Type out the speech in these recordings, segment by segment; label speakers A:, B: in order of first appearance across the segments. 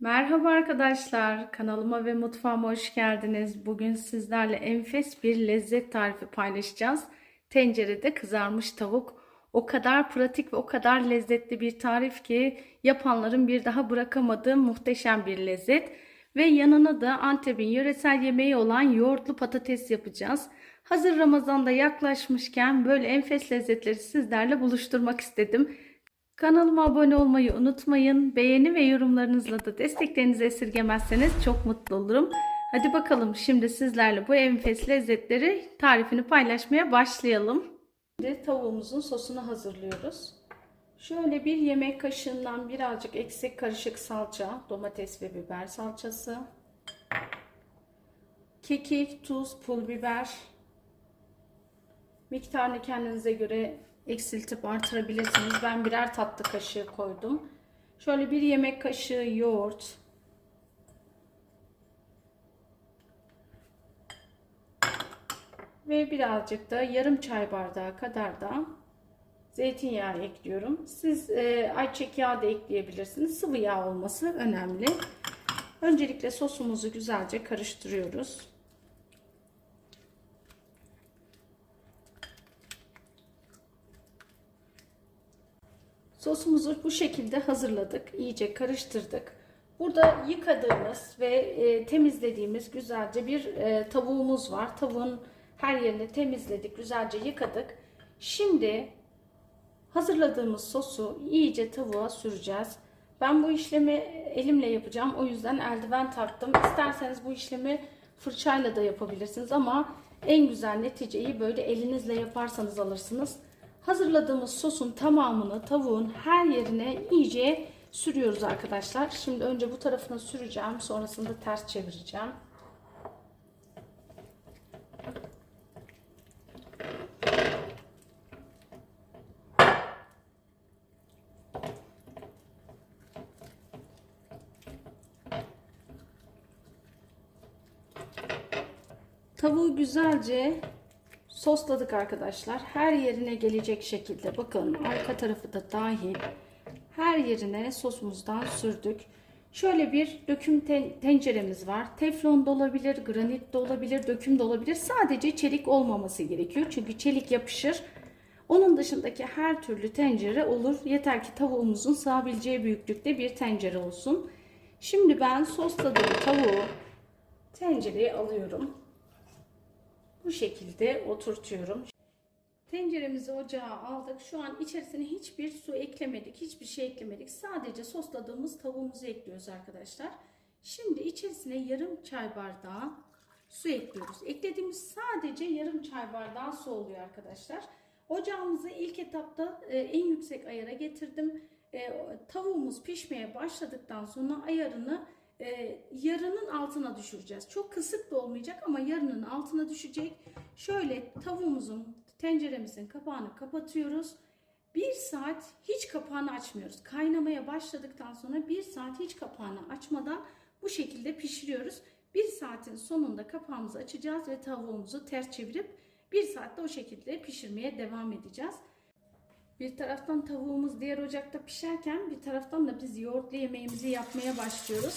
A: Merhaba arkadaşlar, kanalıma ve mutfağıma hoş geldiniz. Bugün sizlerle enfes bir lezzet tarifi paylaşacağız. Tencerede kızarmış tavuk. O kadar pratik ve o kadar lezzetli bir tarif ki yapanların bir daha bırakamadığı muhteşem bir lezzet. Ve yanına da Antep'in yöresel yemeği olan yoğurtlu patates yapacağız. Hazır Ramazan'da yaklaşmışken böyle enfes lezzetleri sizlerle buluşturmak istedim. Kanalıma abone olmayı unutmayın. Beğeni ve yorumlarınızla da desteklerinizi esirgemezseniz çok mutlu olurum. Hadi bakalım şimdi sizlerle bu enfes lezzetleri tarifini paylaşmaya başlayalım. Şimdi tavuğumuzun sosunu hazırlıyoruz. Şöyle bir yemek kaşığından birazcık eksik karışık salça, domates ve biber salçası, kekik, tuz, pul biber, miktarını kendinize göre eksiltip artırabilirsiniz. Ben birer tatlı kaşığı koydum. Şöyle bir yemek kaşığı yoğurt. Ve birazcık da yarım çay bardağı kadar da zeytinyağı ekliyorum. Siz e, ayçiçek yağı da ekleyebilirsiniz. Sıvı yağ olması önemli. Öncelikle sosumuzu güzelce karıştırıyoruz. Sosumuzu bu şekilde hazırladık. İyice karıştırdık. Burada yıkadığımız ve e, temizlediğimiz güzelce bir e, tavuğumuz var. Tavuğun her yerini temizledik, güzelce yıkadık. Şimdi hazırladığımız sosu iyice tavuğa süreceğiz. Ben bu işlemi elimle yapacağım. O yüzden eldiven taktım. İsterseniz bu işlemi fırçayla da yapabilirsiniz ama en güzel neticeyi böyle elinizle yaparsanız alırsınız. Hazırladığımız sosun tamamını tavuğun her yerine iyice sürüyoruz arkadaşlar. Şimdi önce bu tarafına süreceğim. Sonrasında ters çevireceğim. Tavuğu güzelce sosladık arkadaşlar. Her yerine gelecek şekilde bakın arka tarafı da dahil her yerine sosumuzdan sürdük. Şöyle bir döküm tenceremiz var. Teflon da olabilir, granit de olabilir, döküm de olabilir. Sadece çelik olmaması gerekiyor. Çünkü çelik yapışır. Onun dışındaki her türlü tencere olur. Yeter ki tavuğumuzun sığabileceği büyüklükte bir tencere olsun. Şimdi ben sosladığım tavuğu tencereye alıyorum bu şekilde oturtuyorum. Tenceremizi ocağa aldık. Şu an içerisine hiçbir su eklemedik. Hiçbir şey eklemedik. Sadece sosladığımız tavuğumuzu ekliyoruz arkadaşlar. Şimdi içerisine yarım çay bardağı su ekliyoruz. Eklediğimiz sadece yarım çay bardağı su oluyor arkadaşlar. Ocağımızı ilk etapta e, en yüksek ayara getirdim. E, tavuğumuz pişmeye başladıktan sonra ayarını e, yarının altına düşüreceğiz. Çok kısık da olmayacak ama yarının altına düşecek. Şöyle tavuğumuzun tenceremizin kapağını kapatıyoruz. Bir saat hiç kapağını açmıyoruz. Kaynamaya başladıktan sonra bir saat hiç kapağını açmadan bu şekilde pişiriyoruz. Bir saatin sonunda kapağımızı açacağız ve tavuğumuzu ters çevirip bir saatte o şekilde pişirmeye devam edeceğiz. Bir taraftan tavuğumuz diğer ocakta pişerken bir taraftan da biz yoğurtlu yemeğimizi yapmaya başlıyoruz.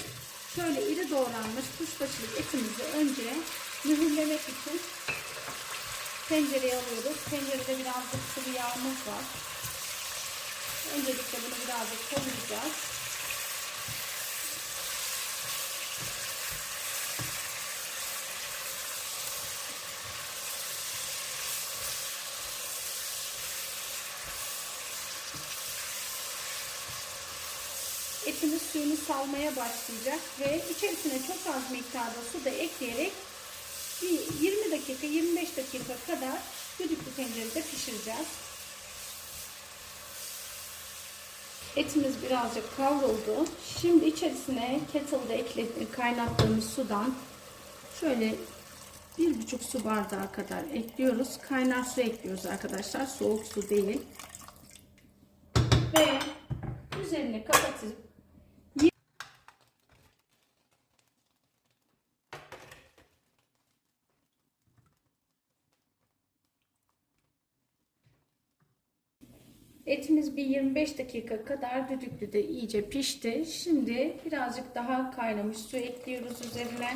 A: Şöyle iri doğranmış kuşbaşılık etimizi önce mühürlemek için tencereye alıyoruz. Tencerede birazcık sıvı yağımız var. Öncelikle bunu birazcık kavuracağız. etimiz suyunu salmaya başlayacak ve içerisine çok az miktarda su da ekleyerek 20 dakika 25 dakika kadar düdüklü tencerede pişireceğiz. Etimiz birazcık kavruldu. Şimdi içerisine kettle'da ekledi, kaynattığımız sudan şöyle bir buçuk su bardağı kadar ekliyoruz. Kaynar su ekliyoruz arkadaşlar. Soğuk su değil. Ve üzerine kapatıp Etimiz bir 25 dakika kadar düdüklüde iyice pişti. Şimdi birazcık daha kaynamış su ekliyoruz üzerine.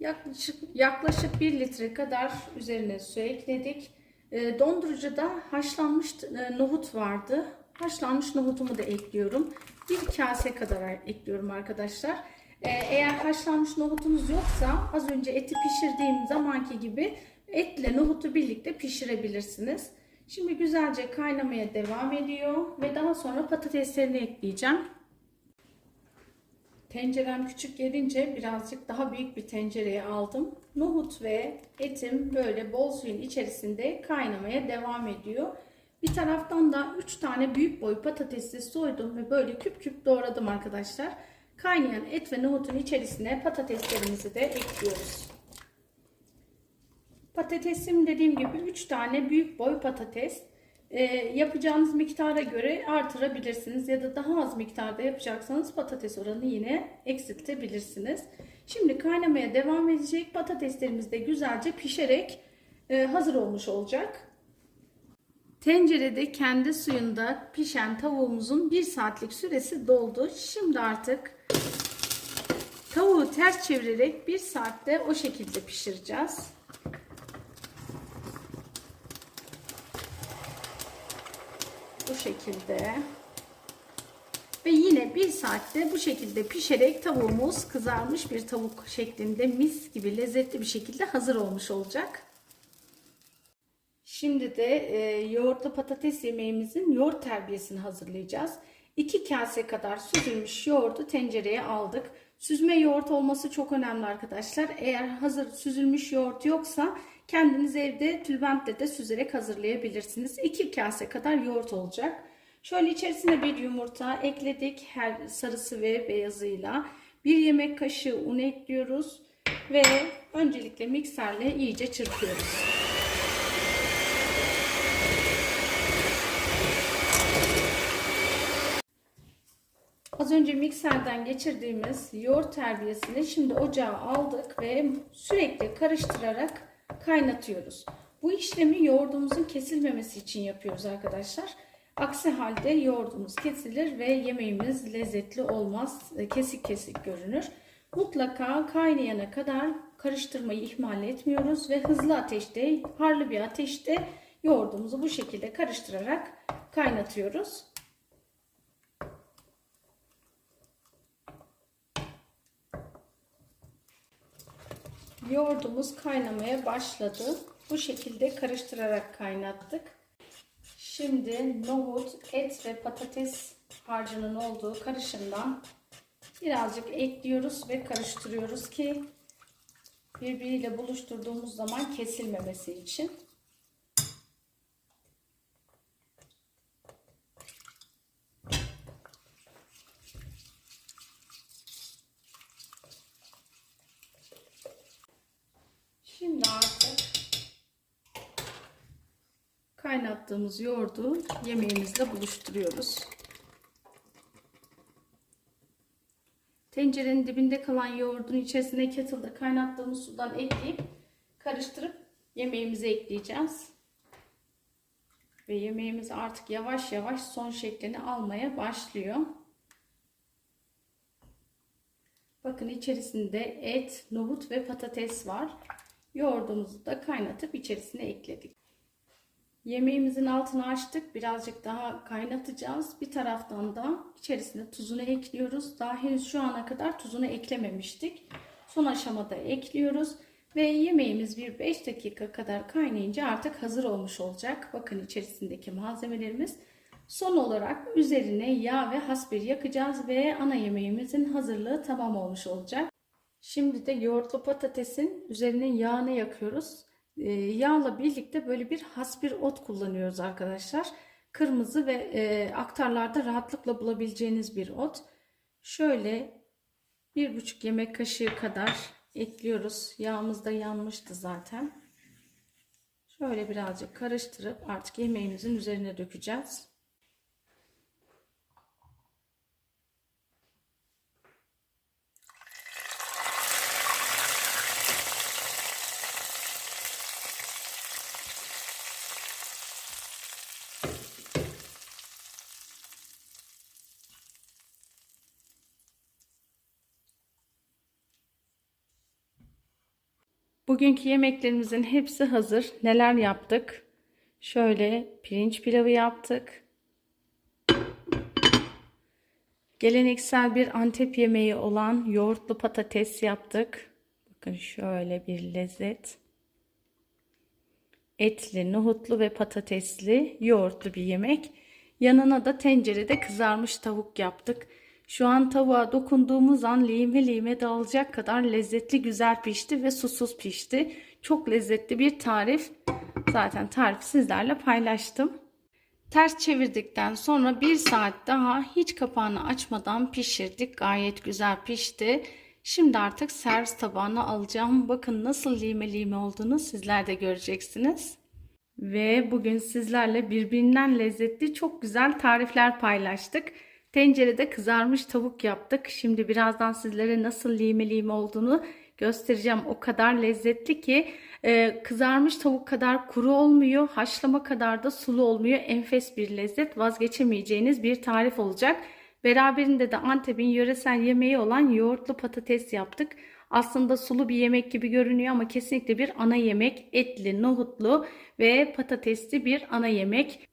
A: Yaklaşık yaklaşık 1 litre kadar üzerine su ekledik. E, dondurucuda haşlanmış e, nohut vardı. Haşlanmış nohutumu da ekliyorum. Bir kase kadar ekliyorum arkadaşlar. E, eğer haşlanmış nohutunuz yoksa az önce eti pişirdiğim zamanki gibi etle nohutu birlikte pişirebilirsiniz. Şimdi güzelce kaynamaya devam ediyor ve daha sonra patateslerini ekleyeceğim. Tencerem küçük gelince birazcık daha büyük bir tencereye aldım. Nohut ve etim böyle bol suyun içerisinde kaynamaya devam ediyor. Bir taraftan da 3 tane büyük boy patatesi soydum ve böyle küp küp doğradım arkadaşlar. Kaynayan et ve nohutun içerisine patateslerimizi de ekliyoruz. Patatesim dediğim gibi 3 tane büyük boy patates. E, yapacağınız miktara göre artırabilirsiniz ya da daha az miktarda yapacaksanız patates oranı yine eksiltebilirsiniz. Şimdi kaynamaya devam edecek patateslerimiz de güzelce pişerek e, hazır olmuş olacak. Tencerede kendi suyunda pişen tavuğumuzun 1 saatlik süresi doldu. Şimdi artık tavuğu ters çevirerek 1 saatte o şekilde pişireceğiz. Şekilde. Ve yine bir saatte bu şekilde pişerek tavuğumuz kızarmış bir tavuk şeklinde mis gibi lezzetli bir şekilde hazır olmuş olacak. Şimdi de e, yoğurtlu patates yemeğimizin yoğurt terbiyesini hazırlayacağız. 2 kase kadar süzülmüş yoğurdu tencereye aldık. Süzme yoğurt olması çok önemli arkadaşlar. Eğer hazır süzülmüş yoğurt yoksa kendiniz evde tülbentle de süzerek hazırlayabilirsiniz. 2 kase kadar yoğurt olacak. Şöyle içerisine bir yumurta ekledik her sarısı ve beyazıyla. Bir yemek kaşığı un ekliyoruz ve öncelikle mikserle iyice çırpıyoruz. Az önce mikserden geçirdiğimiz yoğurt terbiyesini şimdi ocağa aldık ve sürekli karıştırarak kaynatıyoruz. Bu işlemi yoğurdumuzun kesilmemesi için yapıyoruz arkadaşlar. Aksi halde yoğurdumuz kesilir ve yemeğimiz lezzetli olmaz. Kesik kesik görünür. Mutlaka kaynayana kadar karıştırmayı ihmal etmiyoruz ve hızlı ateşte, harlı bir ateşte yoğurdumuzu bu şekilde karıştırarak kaynatıyoruz. Yoğurdumuz kaynamaya başladı. Bu şekilde karıştırarak kaynattık. Şimdi nohut, et ve patates harcının olduğu karışımdan birazcık ekliyoruz ve karıştırıyoruz ki birbiriyle buluşturduğumuz zaman kesilmemesi için. Şimdi artık kaynattığımız yoğurdu yemeğimizle buluşturuyoruz. Tencerenin dibinde kalan yoğurdun içerisine kettle'da kaynattığımız sudan ekleyip karıştırıp yemeğimize ekleyeceğiz. Ve yemeğimiz artık yavaş yavaş son şeklini almaya başlıyor. Bakın içerisinde et, nohut ve patates var. Yoğurdumuzu da kaynatıp içerisine ekledik. Yemeğimizin altını açtık. Birazcık daha kaynatacağız. Bir taraftan da içerisine tuzunu ekliyoruz. Daha henüz şu ana kadar tuzunu eklememiştik. Son aşamada ekliyoruz. Ve yemeğimiz bir 5 dakika kadar kaynayınca artık hazır olmuş olacak. Bakın içerisindeki malzemelerimiz. Son olarak üzerine yağ ve hasbir yakacağız ve ana yemeğimizin hazırlığı tamam olmuş olacak. Şimdi de yoğurtlu patatesin üzerine yağını yakıyoruz. Ee, yağla birlikte böyle bir hasbir ot kullanıyoruz arkadaşlar. Kırmızı ve e, aktarlarda rahatlıkla bulabileceğiniz bir ot. Şöyle bir buçuk yemek kaşığı kadar ekliyoruz. Yağımız da yanmıştı zaten. Şöyle birazcık karıştırıp artık yemeğimizin üzerine dökeceğiz. Bugünkü yemeklerimizin hepsi hazır. Neler yaptık? Şöyle pirinç pilavı yaptık. Geleneksel bir Antep yemeği olan yoğurtlu patates yaptık. Bakın şöyle bir lezzet. Etli, nohutlu ve patatesli yoğurtlu bir yemek. Yanına da tencerede kızarmış tavuk yaptık. Şu an tavuğa dokunduğumuz an lime lime dağılacak kadar lezzetli güzel pişti ve susuz pişti. Çok lezzetli bir tarif. Zaten tarifi sizlerle paylaştım. Ters çevirdikten sonra bir saat daha hiç kapağını açmadan pişirdik. Gayet güzel pişti. Şimdi artık servis tabağına alacağım. Bakın nasıl lime lime olduğunu sizler de göreceksiniz. Ve bugün sizlerle birbirinden lezzetli çok güzel tarifler paylaştık. Tencerede kızarmış tavuk yaptık. Şimdi birazdan sizlere nasıl lime lime olduğunu göstereceğim. O kadar lezzetli ki e, kızarmış tavuk kadar kuru olmuyor. Haşlama kadar da sulu olmuyor. Enfes bir lezzet. Vazgeçemeyeceğiniz bir tarif olacak. Beraberinde de Antep'in yöresel yemeği olan yoğurtlu patates yaptık. Aslında sulu bir yemek gibi görünüyor ama kesinlikle bir ana yemek. Etli, nohutlu ve patatesli bir ana yemek.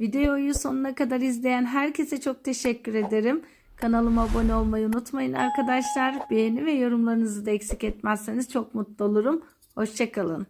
A: Videoyu sonuna kadar izleyen herkese çok teşekkür ederim. Kanalıma abone olmayı unutmayın arkadaşlar. Beğeni ve yorumlarınızı da eksik etmezseniz çok mutlu olurum. Hoşçakalın.